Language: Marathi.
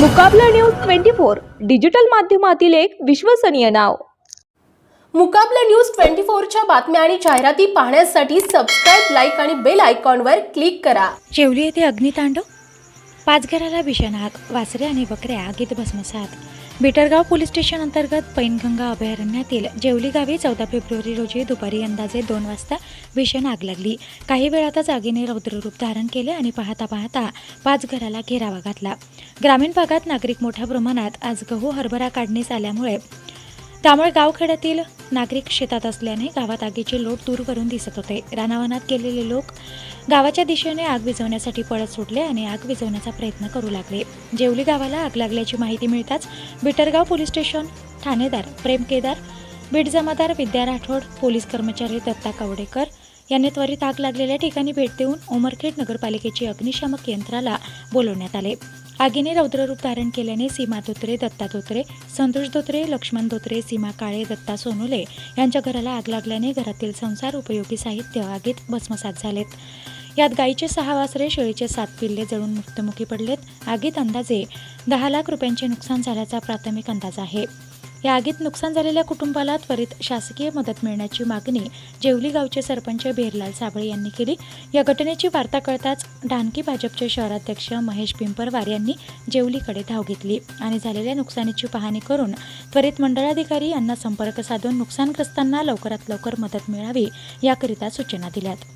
Mukabla news twenty four digital माध्यमातील एक विश्वसनीय नाव. मुकाबला न्यूज ट्वेंटी फोरच्या बातम्या आणि जाहिराती पाहण्यासाठी सबस्क्राईब लाईक आणि बेल आयकॉनवर क्लिक करा. जेवली येथे अग्नितांडव? पाच घराला भीषण आग वासरे आणि बकऱ्या आगीत भस्मसात. बिटरगाव पोलीस स्टेशन अंतर्गत पैनगंगा अभयारण्यातील जेवली गावी चौदा फेब्रुवारी रोजी दुपारी अंदाजे दोन वाजता भीषण आग लागली. काही वेळातच आगीने रौद्ररूप धारण केले आणि पाहता पाहता पाच घराला घेरावा घातला. ग्रामीण भागात नागरिक मोठ्या प्रमाणात आज गहू हरभरा काढणीस आल्यामुळे त्यामुळे गावखेड्यातील नागरिक शेतात असल्याने गावात आगीचे लोट दूर करून दिसत होते. रानावनात गेलेले लोक गावाच्या दिशेने आग विझवण्यासाठी पळत सुटले आणि आग विझवण्याचा प्रयत्न करू लागले. जेवली गावाला आग लागल्याची माहिती मिळताच बिटरगाव पोलीस स्टेशन ठाणेदार प्रेम केदार बीड जमादार विद्या राठोड पोलीस कर्मचारी दत्ता कवडेकर यांनी त्वरित आग लागलेल्या ठिकाणी भेट देऊन उमरखेड नगरपालिकेची अग्निशामक यंत्राला बोलवण्यात आले. आगीने रौद्ररूप धारण केल्याने सीमा धोत्रे दत्ता धोत्रे संतोष धोत्रे लक्ष्मण धोत्रे सीमा काळे दत्ता सोनुले यांच्या घराला आग लागल्याने घरातील संसार उपयोगी साहित्य आगीत भस्मसात झालेत. यात गायीचे सहा वासरे शेळीचे सात पिल्ले जळून मृत्युमुखी पडलेत. आगीत अंदाजे दहा लाख रुपयांचे नुकसान झाल्याचा प्राथमिक अंदाज आहे. या आगीत नुकसान झालेल्या कुटुंबाला त्वरित शासकीय मदत मिळण्याची मागणी जेवली गावचे सरपंच बेरलाल साबळे यांनी केली. या घटनेची वार्ता कळताच डानकी भाजपचे शहराध्यक्ष महेश पिंपरवार यांनी जेवलीकडे धाव घेतली आणि झालेल्या नुकसानीची पाहणी करून त्वरित मंडळाधिकारी यांना संपर्क साधून नुकसानग्रस्तांना लवकरात लवकर मदत मिळावी याकरिता सूचना दिल्यात.